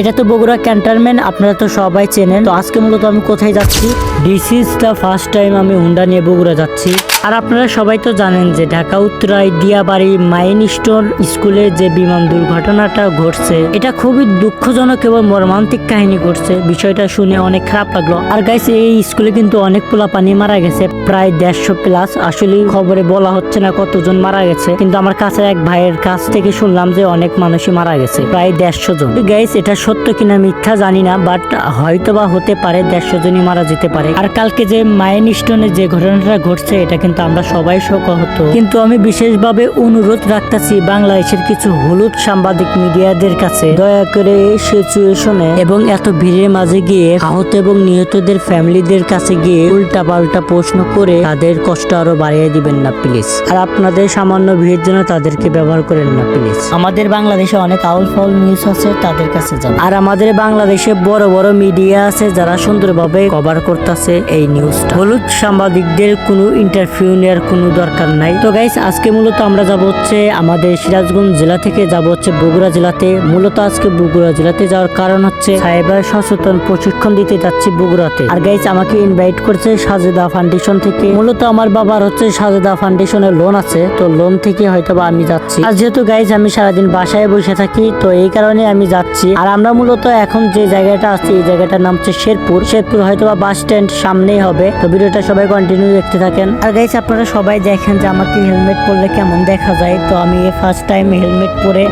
এটা তো বগুড়া ক্যান্টনমেন্ট, আপনারা তো সবাই চেনেন। তো আজকে মূলত আমি কোথায় যাচ্ছি? This is the first time আমি হুন্ডা নিয়ে বগুড়া যাচ্ছি। আর আপনারা সবাই তো জানেন যে ঢাকা, উত্তরায় দিয়াবাড়ি মাইন স্টোর স্কুলে যে বিমান দুর্ঘটনাটা ঘটছে, এটা খুবই দুঃখজনক এবং মর্মান্তিক কাহিনী ঘটছে। বিষয়টা শুনে অনেক খারাপ লাগল। আর গাইস এই স্কুলে কিন্তু অনেক পোলা পানি মারা গেছে, প্রায় দেড়শো প্লাস আসলে খবরে বলা হচ্ছে না কতজন মারা গেছে, কিন্তু আমার কাছে এক ভাইয়ের কাছ থেকে শুনলাম যে অনেক মানুষই মারা গেছে, প্রায় দেড়শো জন। গাইস এটা সত্য কিনা মিথ্যা জানি না বাট হয়তো বা হতে পারে দেড়শো জনই মারা যেতে পারে। আর কালকে যে মাইন স্টোনে যে ঘটনাটা ঘটছে, এটা কিন্তু আমরা সবাই শোকাহত। কিন্তু আমি বিশেষভাবে অনুরোধ রাখতেছি বাংলাদেশের কিছু হলুদ সাংবাদিক মিডিয়াদের কাছে। দয়া করে এই সিচুয়েশনে এবং এত ভিড়ের মাঝে গিয়ে আহত এবং নিহতদের ফ্যামিলিদের কাছে গিয়ে উল্টা পাল্টা প্রশ্ন করে তাদের কষ্ট আরও বাড়িয়ে দিবেন না, প্লিজ। আর আপনাদের সামান্য ভিড়ের জন্য তাদেরকে ব্যবহার করেন না, প্লিজ। আমাদের বাংলাদেশে অনেক আউল ফাউল নিউজ আছে, তাদের কাছে যান। আর আমাদের বাংলাদেশে বড় বড় মিডিয়া আছে যারা সুন্দরভাবে কভার করতেছে এই নিউজটা হলুদ সাংবাদিকদের কোনো ইন্টারভিউ নেওয়ার কোনো দরকার নাই। তো গাইস আজকে মূলত আমরা যাব হচ্ছে আমাদের সিরাজগঞ্জ জেলা থেকে, যাব হচ্ছে বগুড়া জেলাতে। মূলত আজকে বগুড়া জেলাতে যাওয়ার কারণ হচ্ছে সাইবার সচেতন প্রশিক্ষণ দিতে যাচ্ছি বগুড়াতে। আর গাইস আমাকে ইনভাইট করছে সাজেদা ফাউন্ডেশন থেকে। মূলত আমার বাবার হচ্ছে সাজেদা ফাউন্ডেশনের লোন আছে, তো লোন থেকে হয়তো বা আমি যাচ্ছি। আর যেহেতু গাইস আমি সারাদিন বাসায় বসে থাকি, তো এই কারণে আমি যাচ্ছি। আর আমরা মূলত এখন যে জায়গাটা আছি, এই জায়গাটার নাম হচ্ছে শেরপুর। শেরপুর হয়তো বা বাস স্ট্যান্ড সামনেই হবে। তো ভিডিওটা সবাই কন্টিনিউ দেখতে থাকেন। আর গাইস আপনারা সবাই দেখেন যে আমাকে হেলমেট পরলে কেমন দেখা যায়। তো আমি ফার্স্ট টাইম হেলমেট পরে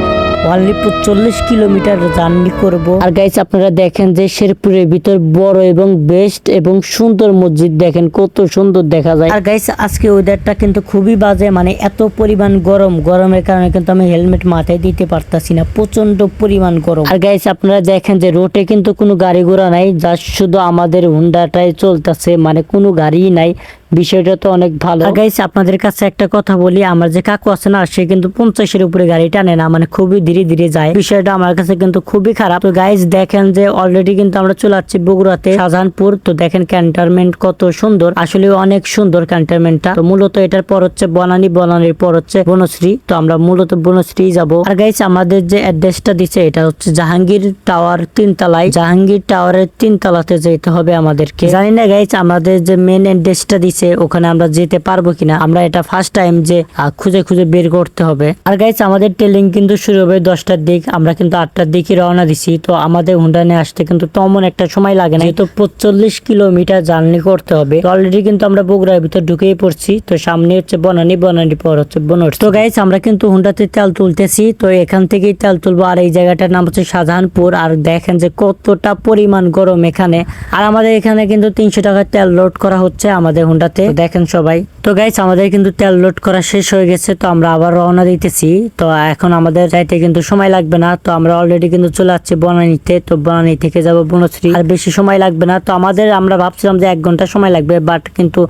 অনলি চল্লিশ কিলোমিটার জার্নি করব। আর গাইস আপনারা দেখেন যে শেরপুরের ভিতর বড় এবং বেস্ট এবং সুন্দর মসজিদ। দেখেন কত সুন্দর দেখা যায়। আর গাইস আজকে ওয়েদারটা কিন্তু খুবই বাজে মানে এত পরিমাণ গরম। গরমের কারণে কিন্তু আমি হেলমেট মাথায় দিতে পারতাছি না প্রচণ্ড পরিমাণ গরম। আর গাইস আপনারা দেখেন যে রোডে কিন্তু কোনো গাড়ি ঘোড়া নাই যা শুধু আমাদের হুন্ডাটাই চলতেছে মানে কোনো গাড়িই নাই। বিষয়টা তো অনেক ভালো। গাইস আপনাদের কাছে একটা কথা বলি, আমার যে কাকু আছে না, সে কিন্তু পঞ্চাশের উপরে গাড়ি টানে না মানে খুবই ধীরে ধীরে যায়। বিষয়টা আমার কাছে কিন্তু খুবই খারাপ। তো গাইস দেখেন যে অলরেডি কিন্তু আমরা চলে যাচ্ছি বগুড়াতে, শাহজাহানপুর। তো দেখেন ক্যান্টনমেন্ট কত সুন্দর। আসলে অনেক সুন্দর ক্যান্টনমেন্টটা তো মূলত এটার পর হচ্ছে বনানী, বনানীর পর হচ্ছে বনশ্রী। তো আমরা মূলত বনশ্রী যাব। আর গাইস আমাদের যে অ্যাড্রেসটা দিচ্ছে এটা হচ্ছে জাহাঙ্গীর টাওয়ার তিনতলায়। জাহাঙ্গীর টাওয়ারের তিনতলাতে যেতে হবে আমাদেরকে। জানি না গাইস আমাদের যে মেন অ্যাড্রেসটা দিচ্ছে ওখানে আমরা যেতে পারব কিনা, আমরা এটা ফার্স্ট টাইম যে খুঁজে খুঁজে বের করতে হবে। আর গাইস আমাদের ট্রেলিং কিন্তু শুরু হবে দশটার দিক, আমরা কিন্তু আটটার দিকে রওনা দিছি। তো আমাদের হুন্ডানে আসতে কিন্তু তেমন একটা সময় লাগে না তো পঁচল্লিশ কিলোমিটার জার্নি করতে হবে। অলরেডি কিন্তু আমরা বগুড়ার ভিতর ঢুকেই পড়ছি, তো সামনে হচ্ছে বনানি বনানি পর হচ্ছে বনর তো গাইস আমরা কিন্তু হুন্ডাতে তেল তুলতেছি, তো এখান থেকেই তেল তুলবো। আর এই জায়গাটার নাম হচ্ছে শাহজাহানপুর। আর দেখেন যে কতটা পরিমাণ গরম এখানে। আর আমাদের এখানে কিন্তু তিনশো টাকার তেল লোড করা হচ্ছে আমাদের হুন্ডাতে তো দেখেন সবাই। তো গাইস আমাদের কিন্তু তেল লোড করা শেষ হয়ে গেছে, তো আমরা আবার রওনা দিতেছি। তো এখন আমাদের যাইতে কিন্তু সময় লাগবে না, তো আমরা অলরেডি কিন্তু চলে যাচ্ছি বনানীতে, তো বনানী থেকে যাব বনশ্রী। আর বেশি সময় লাগবে না, তো আমাদের আমরা ভাবছিলাম যে এক ঘণ্টা সময় লাগবে বাট কিন্তু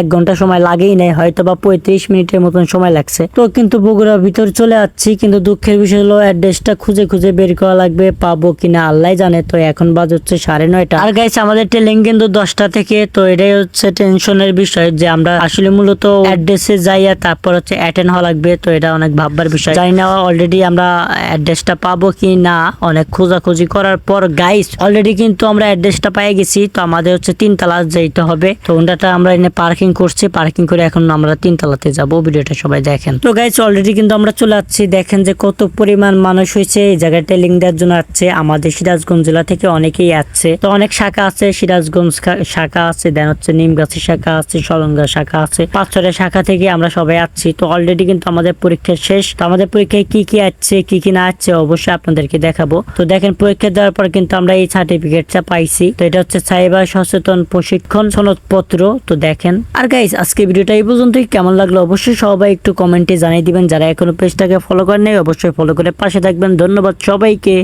এক ঘণ্টা সময় লাগেই নাই হয়তো বা পঁয়ত্রিশ মিনিটের মতন সময় লাগছে। তো কিন্তু বগুড়ার ভিতর চলে যাচ্ছি কিন্তু দুঃখের বিষয় হলো অ্যাড্রেসটা খুঁজে খুঁজে বের করা লাগবে, পাবো কিনা আল্লাহ জানে, তো এখন বাজ হচ্ছে সাড়ে নয়টা। আর গাইস আমাদের ট্রেলিং কিন্তু দশটা থেকে, তো এটাই হচ্ছে টেনশনের বিষয় যে আমরা আসলে মূলত অ্যাড্রেসে যাইয়া তারপর হচ্ছে অ্যাটেন্ড হওয়া লাগবে, তো এটা অনেক ভাববার বিষয়। জানি না অলরেডি আমরা অ্যাড্রেসটা পাবো কি না, অনেক খোঁজাখুঁজি করার পর গাইস অলরেডি কিন্তু আমরা অ্যাড্রেসটা পেয়ে গেছি, তো আমাদের হচ্ছে তিনতলা যাইতে হবে। তো ওটাটা আমরা এনে পার্কিং করছি পার্কিং করে এখন আমরা তিনতলাতে যাব, ভিডিওটা সবাই দেখেন। তো গাইস অলরেডি কিন্তু আমরা চলে যাচ্ছি দেখেন যে কত পরিমাণ মানুষ হয়েছে, এই জায়গাটা লিঙ্ক দেওয়ার জন্য আসছে আমাদের সিরাজগঞ্জ জেলা থেকে অনেকেই আসছে তো অনেক শাখা আছে, সিরাজগঞ্জ শাখা আছে দেন হচ্ছে নিমগাছি শাখা আছে, সলঙ্গা শাখা আছে। পাঁচ ছটা শাখা থেকে আমরা সবাই আসছি। তো অলরেডি কিন্তু আমাদের পরীক্ষা শেষ। তো আমাদের পরীক্ষায় কি কি আসছে, কি কি না আসছে অবশ্যই আপনাদেরকে দেখাবো। তো দেখেন, পরীক্ষা দেওয়ার পর কিন্তু আমরা এই সার্টিফিকেটটা পাইছি। তো এটা হচ্ছে সাইবার সচেতন প্রশিক্ষণ সনদপত্র। তো দেখেন। আর গাইস আজকে ভিডিওটা এই পর্যন্তই। কেমন লাগল অবশ্যই সবাই একটু কমেন্টে জানিয়ে দিবেন। যারা এখনও পেজটাকে ফলো করেন অবশ্যই ফলো করে পাশে থাকবেন। ধন্যবাদ সবাইকে।